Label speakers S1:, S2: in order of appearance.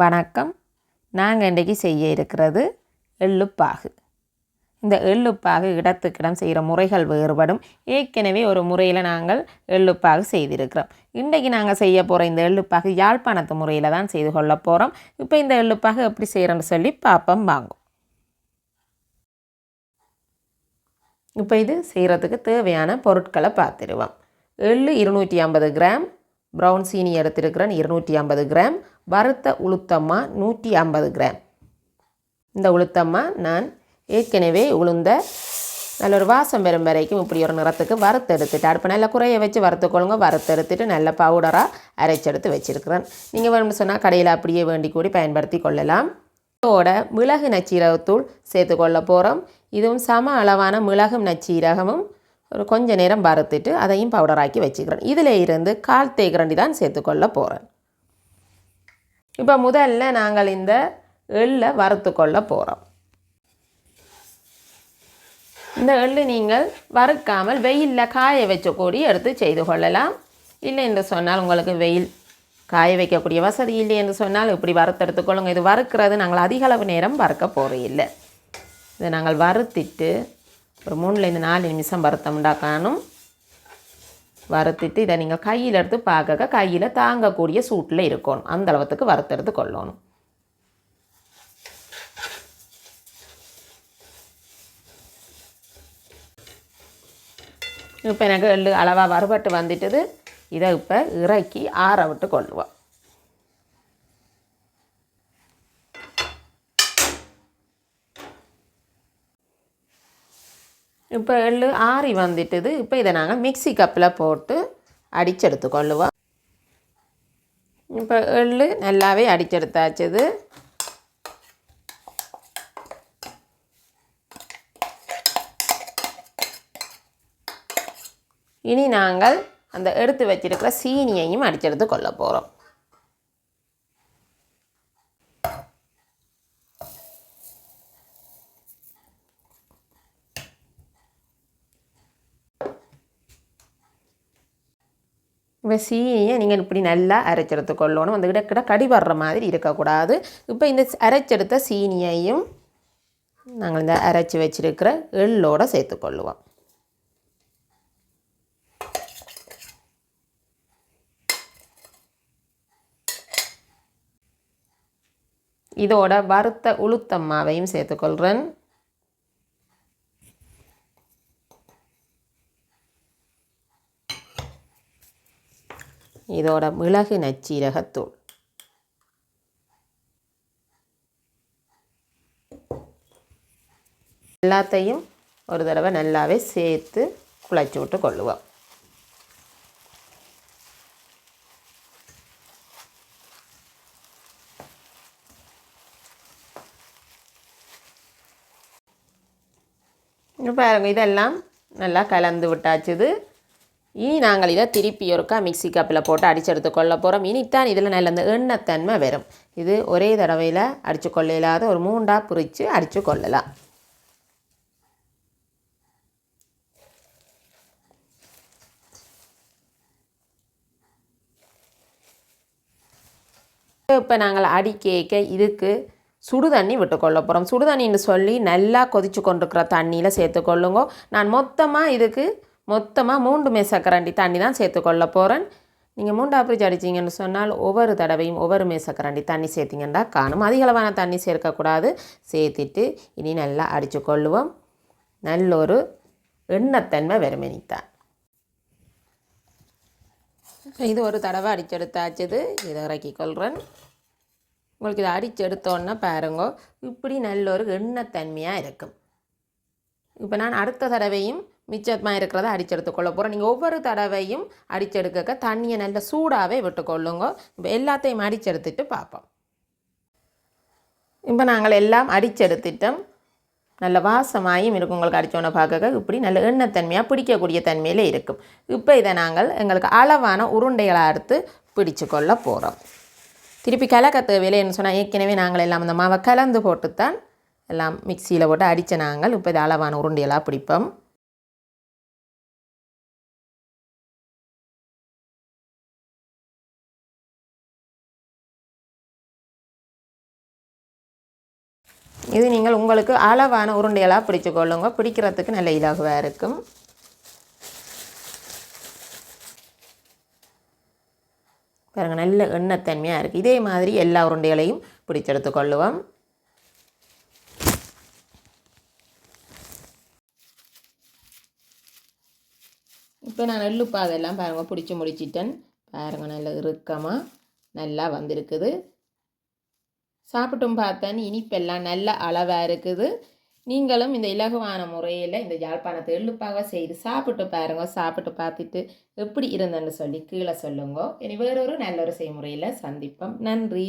S1: வணக்கம். நாங்கள் இன்றைக்கி செய்ய இருக்கிறது எள்ளுப்பாகு. இந்த எள்ளுப்பாகு இடத்துக்கிடம் செய்கிற முறைகள் வேறுபடும். ஏற்கனவே ஒரு முறையில் நாங்கள் எள்ளுப்பாகு செய்திருக்கிறோம். இன்றைக்கி நாங்கள் செய்ய போகிற இந்த எள்ளுப்பாகு யாழ்ப்பாணத்து முறையில் தான் செய்து கொள்ள போகிறோம் இப்போ இந்த எள்ளுப்பாகு எப்படி செய்கிறோன்னு சொல்லி பாப்பம் வாங்கும் இப்போ இது செய்கிறதுக்கு தேவையான பொருட்களை பார்த்துருவோம் எள்ளு இருநூற்றி ஐம்பது கிராம் ப்ரௌன் சீனி எடுத்திருக்கிறேன் இருநூற்றி ஐம்பது கிராம் வறுத்த உளுத்தம்மா நூற்றி ஐம்பது கிராம். இந்த உளுத்தம்மா நான் ஏற்கனவே உளுந்த நல்ல ஒரு வாசம் வரும் வரைக்கும் இப்படி ஒரு நிறத்துக்கு வறுத்து எடுத்துட்டு அடுப்பு நல்லா குறைய வச்சு வறுத்துக்கொள்ளுங்க வறுத்து எடுத்துட்டு நல்ல பவுடராக அரைச்செடுத்து வச்சுருக்கிறேன். நீங்கள் வேணும்னு சொன்னால் கடையில் அப்படியே வேண்டி கூடி பயன்படுத்தி கொள்ளலாம். இதோட மிளகு நச்சீரகத்தூள் சேர்த்துக்கொள்ள போகிறோம் இதுவும் சம அளவான மிளகும் நச்சீரகமும் ஒரு கொஞ்ச நேரம் வறுத்துட்டு அதையும் பவுடராக்கி வச்சுக்கிறேன். இதில் இருந்து கால் தேக்கரண்டி தான் சேர்த்துக்கொள்ள போகிறேன் இப்போ முதல்ல நாங்கள் இந்த எள்ளை வறுத்து கொள்ள போகிறோம் இந்த எள்ளு நீங்கள் வறுக்காமல் வெயிலில் காய வச்ச கூடி எடுத்து செய்து கொள்ளலாம். இல்லை என்று சொன்னால் உங்களுக்கு வெயில் காய வைக்கக்கூடிய வசதி இல்லை என்று சொன்னால் இப்படி வறுத்தெடுத்துக்கொள்ளுங்க இது வறுக்கிறது நாங்கள் அதிக அளவு நேரம் வறுக்க போகிறோம் இல்லை இதை நாங்கள் வறுத்திட்டு ஒரு மூணுலேருந்து நாலு நிமிஷம் வறுத்தோம்டா காணும் வறுத்துட்டு இதை நீங்கள் கையில் எடுத்து பார்க்க கையில் தாங்கக்கூடிய சூட்டில் இருக்கணும். அந்த அளவுக்கு வறுத்தெடுத்து கொள்ளணும். இப்போ எனக்கு எள்ளு அளவாக வறுபட்டு வந்துட்டது. இதை இப்போ இறக்கி ஆற விட்டு கொள்ளுவோம். இப்போ எள்ளு ஆறி வந்துட்டுது. இப்போ இதை நாங்கள் மிக்சி கப்பில் போட்டு அடிச்செடுத்து கொள்ளுவோம். இப்போ எள்ளு நல்லாவே அடிச்செடுத்தாச்சுது. இனி நாங்கள் அந்த எடுத்து வச்சிருக்கிற சீனியையும் அடிச்செடுத்து கொள்ள போகிறோம் இப்போ சீனியை நீங்கள் இப்படி நல்லா அரைச்செடுத்து கொள்ளணும். அந்த கிட்ட கடி வர்ற மாதிரி இருக்கக்கூடாது. இப்போ இந்த அரைச்செடுத்த சீனியையும் நாங்கள் இந்த அரைச்சி வச்சிருக்கிற எள்ளோடு சேர்த்துக்கொள்ளுவோம் இதோட வறுத்த உளுத்தம்மாவையும் சேர்த்துக்கொள்கிறேன் இதோட மிளகு நச்சீரகத்தூள். எல்லாத்தையும் ஒரு தடவை நல்லாவே சேர்த்து குழைச்சி விட்டு கொள்ளுவோம். பாருங்கள் இதெல்லாம் நல்லா கலந்து விட்டாச்சுது இனி நாங்கள் இதை திருப்பி ஒருக்கா மிக்சி கப்பில் போட்டு அடிச்செடுத்து கொள்ள போகிறோம் இனித்தான் இதில் நல்ல இந்த எண்ணத்தன்மை வரும். இது ஒரே தடவையில் அடித்து கொள்ள இல்லாத ஒரு மூண்டாக பிரித்து அடித்து கொள்ளலாம். இப்போ நாங்கள் அடி கேட்க இதுக்கு சுடு தண்ணி விட்டுக்கொள்ள போகிறோம் சுடு தண்ணின்னு சொல்லி நல்லா கொதிச்சு கொண்டிருக்கிற தண்ணியில் சேர்த்துக்கொள்ளுங்க நான் மொத்தமாக இதுக்கு மொத்தமாக மூன்று மேசக்கரண்டி தண்ணி தான் சேர்த்துக்கொள்ள போகிறேன் நீங்கள் மூன்று ஃப்ரிட்ஜ் அடிச்சிங்கன்னு சொன்னால் ஒவ்வொரு தடவையும் ஒவ்வொரு மேசக்கரண்டி தண்ணி சேர்த்திங்கன்னா காணும். அதிகளவான தண்ணி சேர்க்கக்கூடாது. சேர்த்துட்டு இனி நல்லா அடித்து கொள்ளுவோம். நல்ல ஒரு எண்ணத்தன்மை வெறுமனித்தான் இது ஒரு தடவை அடிச்செடுத்தாச்சுது இதை. இறக்கி கொள்கிறேன் உங்களுக்கு இதை அடித்து எடுத்தோன்னா பாருங்க இப்படி நல்ல ஒரு எண்ணத்தன்மையாக இருக்கும். இப்போ நான் அடுத்த தடவையும் மிச்சமாக இருக்கிறத அடிச்செடுத்து கொள்ள போகிறோம் நீங்கள் ஒவ்வொரு தடவையும் அடிச்செடுக்க தண்ணியை நல்ல சூடாகவே விட்டுக்கொள்ளுங்க. இப்போ எல்லாத்தையும் அடிச்செடுத்துட்டு பார்ப்போம் இப்போ நாங்கள் எல்லாம் அடிச்செடுத்துட்டோம். நல்ல வாசமாயும் இருக்கும் உங்களுக்கு அடித்தோன்னே பார்க்க இப்படி நல்ல எண்ணத்தன்மையாக பிடிக்கக்கூடிய தன்மையில் இருக்கும். இப்போ இதை நாங்கள் எங்களுக்கு அளவான உருண்டைகளாக அறுத்து பிடிச்சு கொள்ள போகிறோம் திருப்பி கலக்க தேவையில்லைன்னு சொன்னால் ஏற்கனவே நாங்கள் எல்லாம் அந்த மாவை கலந்து போட்டுத்தான் எல்லாம் மிக்சியில் போட்டு அடித்த நாங்கள். இப்போ இது அளவான உருண்டையெல்லாம் பிடிப்போம். இது நீங்கள் உங்களுக்கு அளவான உருண்டைகளாக பிடிச்சு கொள்ளுங்க பிடிக்கிறதுக்கு நல்ல இலகுவாக இருக்கும். பாருங்கள் நல்ல எண்ணத்தன்மையாக இருக்குது இதே மாதிரி எல்லா உருண்டைகளையும் பிடிச்செடுத்து கொள்ளுவோம் இப்போ நான் நெல்லுப்பா அதெல்லாம் பாருங்கள் பிடிச்சி முடிச்சிட்டேன். பாருங்கள் நல்ல இறுக்கமாக நல்லா வந்திருக்குது. சாப்பிட்டும் பார்த்தேன். இனிப்பெல்லாம் நல்ல அளவாக இருக்குது. நீங்களும் இந்த இலகுவான முறையில் இந்த யாழ்ப்பாணத்தை எழுப்பாக செய்து சாப்பிட்டு பாருங்க. சாப்பிட்டு பார்த்துட்டு எப்படி இருந்தேன்னு சொல்லி கீழே சொல்லுங்க. இனி வேறொரு நல்ல ஒரு செய்முறையில் சந்திப்போம். நன்றி.